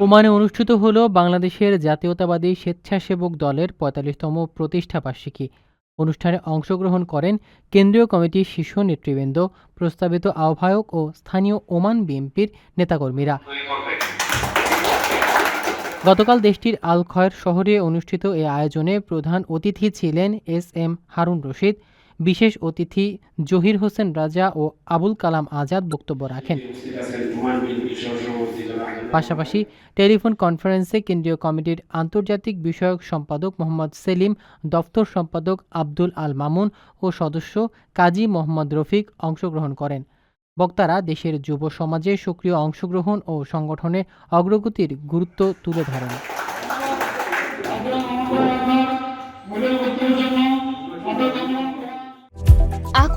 ওমানে অনুষ্ঠিত হল বাংলাদেশের জাতীয়তাবাদী স্বেচ্ছাসেবক দলের পঁয়তাল্লিশতম প্রতিষ্ঠা বার্ষিকী। অনুষ্ঠানে অংশগ্রহণ করেন কেন্দ্রীয় কমিটির শীর্ষ নেতৃবৃন্দ, প্রস্তাবিত আহ্বায়ক ও স্থানীয় ওমান বিএনপির নেতাকর্মীরা। গতকাল দেশটির আল খয়ের শহরে অনুষ্ঠিত এ আয়োজনে প্রধান অতিথি ছিলেন এস এম হারুন রশিদ বিশেষ অতিথি জহির হোসেন রাজা ও আবুল কালাম আজাদ বক্তব্য রাখেন। পাশাপাশি টেলিফোন কনফারেন্সে কেন্দ্রীয় কমিটির আন্তর্জাতিক বিষয়ক সম্পাদক মোহাম্মদ সেলিম দপ্তর সম্পাদক আব্দুল আল মামুন ও সদস্য কাজী মোহাম্মদ রফিক অংশগ্রহণ করেন। বক্তারা দেশের যুব সমাজে সক্রিয় অংশগ্রহণ ও সংগঠনের অগ্রগতির গুরুত্ব তুলে ধরেন।